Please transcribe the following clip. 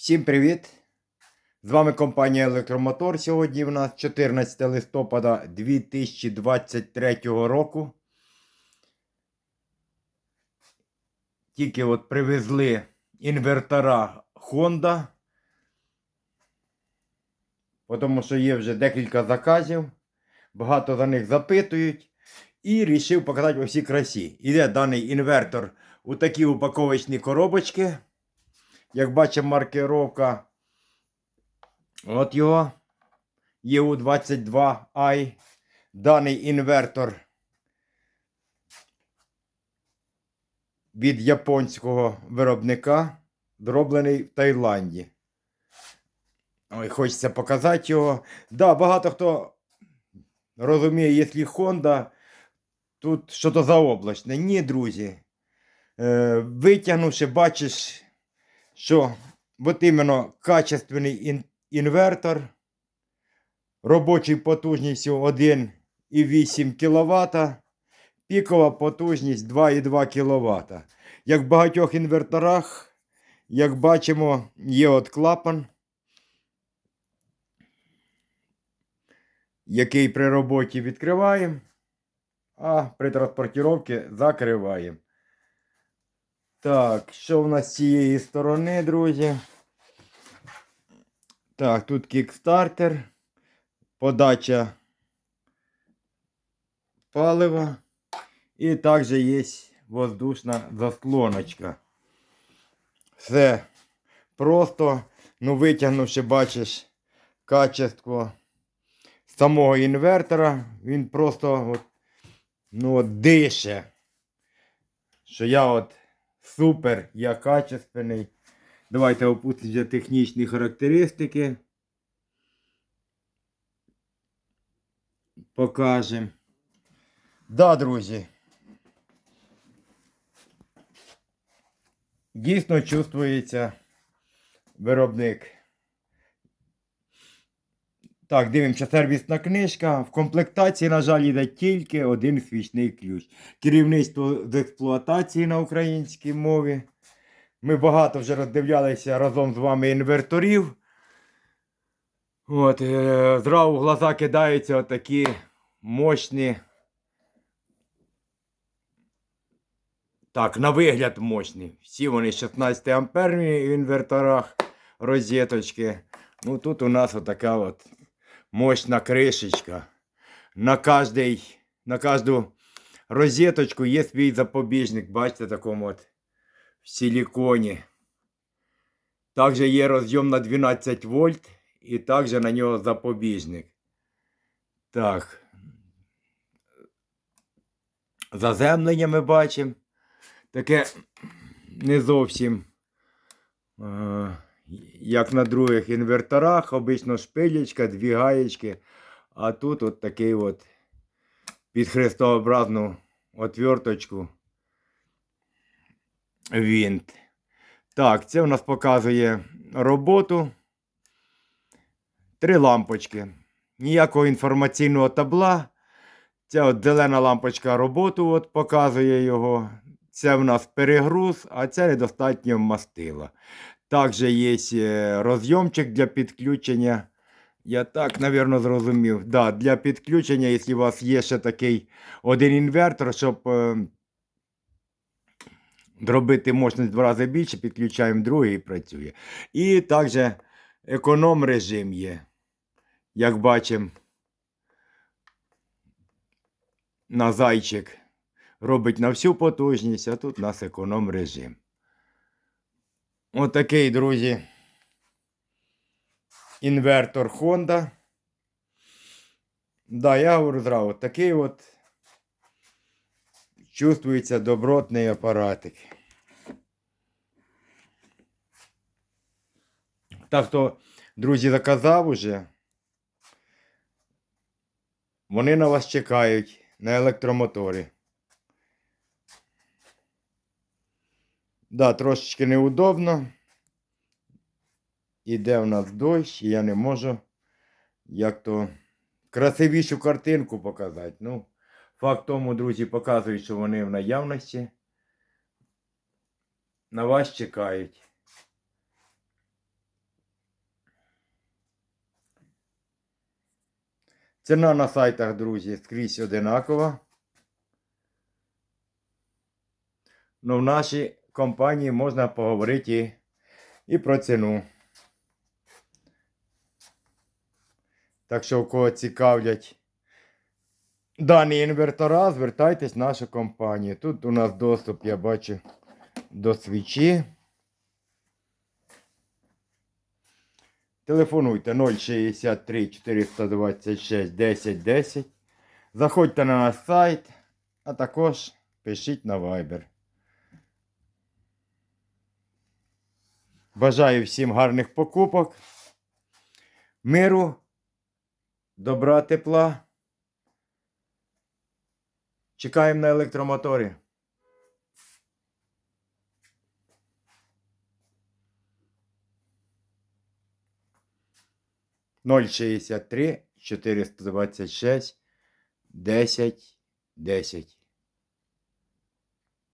Всім привіт! З вами компанія Електромотор. Сьогодні в нас 14 листопада 2023 року. Тільки от привезли інвертора Honda. Тому що є вже декілька заказів. Багато за них запитують. І вирішив показати у всій красі. Іде даний інвертор у такі упаковочні коробочки. Як бачимо, маркировка. От його. EU22i. Даний інвертор від японського виробника, зроблений в Таїланді. Ой, хочеться показати його. Да, багато хто розуміє, якщо Honda, тут що то заоблачне. Ні, друзі. Е, витягнувши, бачиш що от іменно качественний ін- інвертор, робочою потужністю 1,8 кВт, пікова потужність 2,2 кВт. Як в багатьох інверторах, як бачимо, є от клапан, який при роботі відкриваємо, а при транспортировці закриваємо. Так, що в нас з цієї сторони, друзі? Так, тут кікстартер, подача палива. І також є воздушна заслоночка. Все просто, ну витягнувши, бачиш, качество самого інвертора, він просто от, ну, от дише. Що я от Супер, я качественний. Давайте опустимося технічні характеристики. Покажемо. Да, друзі. Дійсно чувствується виробник. Так, дивимося, сервісна книжка. В комплектації, на жаль, йде тільки один свічний ключ. Керівництво з експлуатації на українській мові. Ми багато вже роздивлялися разом з вами інверторів. От, е, зразу в глаза кидаються отакі мощні. Так, на вигляд мощні. Всі вони 16 амперні в інверторах розеточки. Ну тут у нас отака от мощна кришечка. На каждый, на каждую розеточку є свій запобіжник. Бачите, такому от в силіконі. Також є розйом на 12 вольт і також на нього запобіжник. Так. Заземлення ми бачимо. Таке не зовсім. Як на других інверторах, обично шпилечка, дві гаєчки. А тут от такий от під хрестообразну отверточку вінт. Так, це у нас показує роботу. Три лампочки. Ніякого інформаційного табла. Ця от зелена лампочка роботу от показує його. Це в нас перегруз, а це недостатньо мастила. Також є е, розйомчик для підключення. Я так, мабуть, зрозумів. Да, для підключення, якщо у вас є ще такий один інвертор, щоб е, зробити мощність в два рази більше, підключаємо другий і працює. І також економ режим є. Як бачимо, на зайчик робить на всю потужність, а тут у нас економ режим. Отакий, друзі. Інвертор Honda. Да, я говорю зразу, такий от чувствується добротний апаратик. Так хто, друзі, заказав уже. Вони на вас чекають на електромоторі. Да, трошечки неудобно. Іде в нас дощ, і я не можу як то красивішу картинку показати. Ну, Факт тому, друзі, показують, що вони в наявності. На вас чекають. Ціна на сайтах, друзі, скрізь одинакова. Ну в нашій компанії можна поговорити і, про ціну. Так що, у кого цікавлять дані інвертора, звертайтесь в нашу компанію. Тут у нас доступ, я бачу, до свічі. Телефонуйте 063 426 10 10. Заходьте на наш сайт, а також пишіть на Viber. Бажаю всім гарних покупок, миру, добра, тепла. Чекаємо на електромотори. Ноль шістдесят три чотириста двадцять шість десять десять.